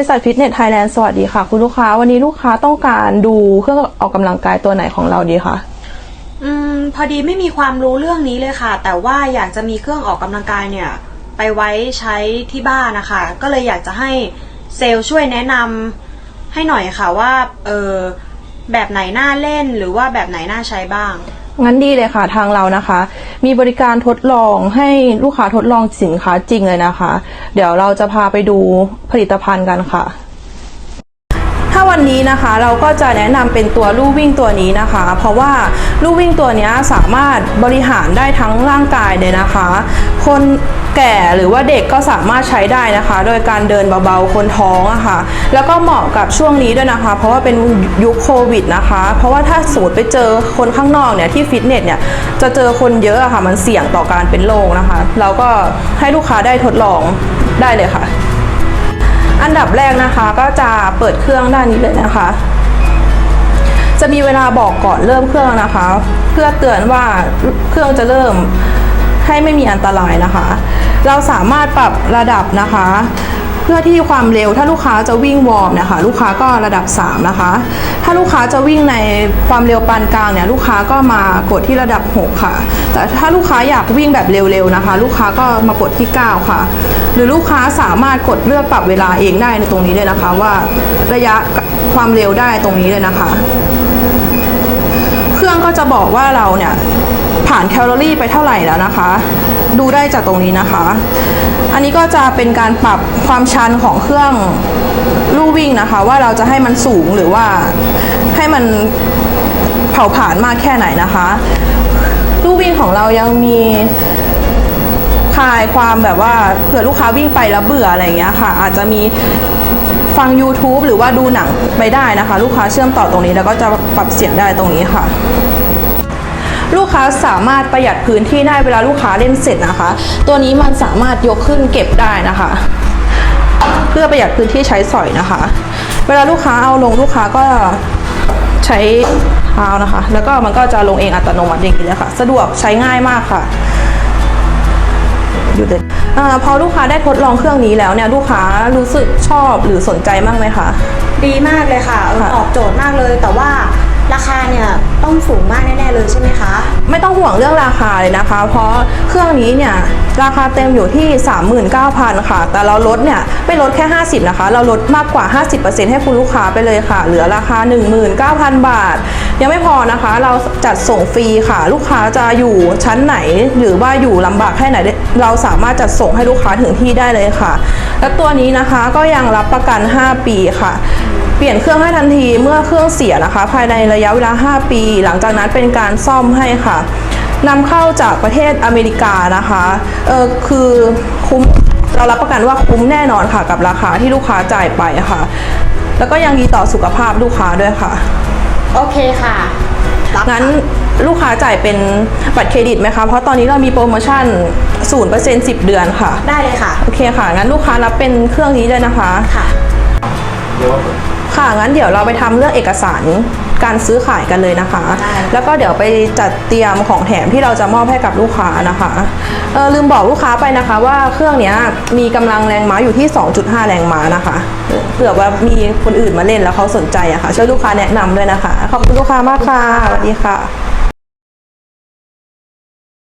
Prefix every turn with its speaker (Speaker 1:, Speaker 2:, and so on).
Speaker 1: บริษัทฟิตเนสไทยแลนด์สวัสดีค่ะ คุณลูกค้าวันนี้ลูกค้าต้องการดูเครื่องออกกำลังกายตัวไหนของเราดีคะ
Speaker 2: อืมพอดีไม่มีความรู้เรื่องนี้เลยค่ะ แต่ว่าอยากจะมีเครื่องออกกำลังกายเนี่ย ไปไว้ใช้ที่บ้านนะคะ ก็เลยอยากจะให้เซลล์ช่วยแนะนำให้หน่อยค่ะว่าเออแบบไหนน่าเล่นหรือว่าแบบไหนน่าใช้บ้าง
Speaker 1: งั้นดีเลยค่ะทางเรานะคะ มีบริการทดลองให้ลูกค้าทดลองสินค้าจริงเลยนะคะ เดี๋ยวเราจะพาไปดูผลิตภัณฑ์กันค่ะ ถ้าวันนี้นะคะเราก็จะแนะนำเป็นตัวลู่วิ่งตัวนี้นะคะ เพราะว่าลู่วิ่งตัวนี้สามารถบริหารได้ทั้งร่างกายเลยนะคะ คนแก่หรือว่าเด็กก็สามารถใช้ได้นะคะ โดยการเดินเบาๆคนท้องอะคะ่ะ แล้วก็เหมาะกับช่วงนี้ด้วยนะคะ เพราะว่าเป็นยุคโควิดนะคะ เพราะว่าถ้าสูตรไปเจอคนข้างนอกเนี่ยที่ฟิตเนสเนี่ยจะเจอคนเยอะอะค่ะมันเสี่ยงต่อการเป็นโรคนะคะ เราก็ให้ลูกค้าได้ทดลองได้เลยค่ะ อันดับแรกนะคะก็จะเปิดเครื่องด้านนี้เลยนะคะ จะมีเวลาบอกก่อนเริ่มเครื่องนะคะ เพื่อเตือนว่าเครื่องจะเริ่มให้ไม่มีอันตรายนะคะ เราสามารถปรับระดับนะคะ พื่อที่ความเร็วถ้าลูกค้าจะวิ่งวอร์มนะคะลูกค้าก็ระดับ 3 นะคะ ถ้าลูกค้าจะวิ่งในความเร็วปานกลางเนี่ยลูกค้าก็มากดที่ระดับ 6 ค่ะ แต่ถ้าลูกค้าอยากวิ่งแบบเร็วๆนะคะ ลูกค้าก็มากดที่ 9 ค่ะ หรือลูกค้าสามารถกดเลือกปรับเวลาเองได้ในตรงนี้เลยนะคะว่าระยะความเร็วได้ตรงนี้เลยนะคะ เครื่องก็จะบอกว่าเราเนี่ย ผ่านแคลอรี่ไปเท่าไหร่แล้วนะคะ ดูได้จากตรงนี้นะคะ อันนี้ก็จะเป็นการปรับความชันของเครื่องลู่วิ่งนะคะ ว่าเราจะให้มันสูงหรือว่าให้มันเผาผลาญมากแค่ไหนนะคะลู่วิ่งของเรายังมีคลายความแบบว่าเผื่อลูกค้าวิ่งไปแล้วเบื่ออะไรอย่างเงี้ยค่ะ อาจจะมีฟัง YouTube หรือว่าดูหนังไปได้นะคะ ลูกค้าเชื่อมต่อตรงนี้แล้วก็จะปรับเสียงได้ตรงนี้ค่ะ ลูกค้าสามารถประหยัดพื้นที่ได้เวลาลูกค้าเล่นเสร็จนะคะ ตัวนี้มันสามารถยกขึ้นเก็บได้นะคะ เพื่อประหยัดพื้นที่ใช้สอยนะคะ เวลาลูกค้าเอาลงลูกค้าก็ใช้เท้านะคะ แล้วก็มันก็จะลงเองอัตโนมัติอย่างนี้เลยค่ะ สะดวกใช้ง่ายมากค่ะอยู่เลยอาพอลูกค้าได้ทดลองเครื่องนี้แล้วเนี่ยลูกค้ารู้สึกชอบหรือสนใจมากไหมคะ
Speaker 2: ดีมากเลยค่ะเออ
Speaker 1: ค่ะ
Speaker 2: ออกโจทย์มากเลยแต่ว่า ราคาเนี่ยต้องสูงมากแน่ๆเลยใช่ไหมคะ
Speaker 1: ไม่ต้องห่วงเรื่องราคาเลยนะคะ เพราะเครื่องนี้เนี่ยราคาเต็มอยู่ที่ 39,000 ค่ะ แต่เราลดเนี่ยไม่ลดแค่ 50 นะคะ เราลดมากกว่า 50%ให้คุณลูกค้าไปเลยค่ะ เหลือราคา 19,000 บาท ยังไม่พอนะคะ เราจัดส่งฟรีค่ะ ลูกค้าจะอยู่ชั้นไหน หรือว่าอยู่ลำบากแค่ไหน เราสามารถจัดส่งให้ลูกค้าถึงที่ได้เลยค่ะ และตัวนี้นะคะก็ยังรับประกัน 5 ปีค่ะ เปลี่ยนเครื่องให้ทันทีเมื่อเครื่องเสียนะคะ ภายในระยะเวลา 5 ปี หลังจากนั้นเป็นการซ่อมให้ค่ะนำเข้าจากประเทศอเมริกานะคะเออคือคุ้มเรารับประกันว่าคุ้มแน่นอนค่ะกับราคาที่ลูกค้าจ่ายไปค่ะ แล้วก็ยังดีต่อสุขภาพลูกค้าด้วยค่ะ
Speaker 2: โอเคค่ะรับ
Speaker 1: งั้นลูกค้าจ่ายเป็นบัตรเครดิตไหมคะ เพราะตอนนี้เรามีโปรโมชั่น 0% 10 เดือนค่ะ
Speaker 2: ได้เลยค่ะ
Speaker 1: โอเคค่ะ งั้นลูกค้ารับเป็นเครื่องนี้เลยนะคะ
Speaker 2: ค่ะ
Speaker 1: ค่ะงั้นเดี๋ยวเราไปทำเรื่องเอกสารการซื้อขายกันเลยนะคะ
Speaker 2: ได้
Speaker 1: แล้วก็เดี๋ยวไปจัดเตรียมของแถมที่เราจะมอบให้กับลูกค้านะคะเออลืมบอกลูกค้าไปนะคะ ว่าเครื่องเนี้ยมีกำลังแรงม้าอยู่ที่ 2.5 แรงม้านะคะเผื่อว่ามีคนอื่นมาเล่นแล้วเขาสนใจอะค่ะช่วยลูกค้าแนะนำด้วยนะคะ ขอบคุณลูกค้ามากค่ะสวัสดีค่ะ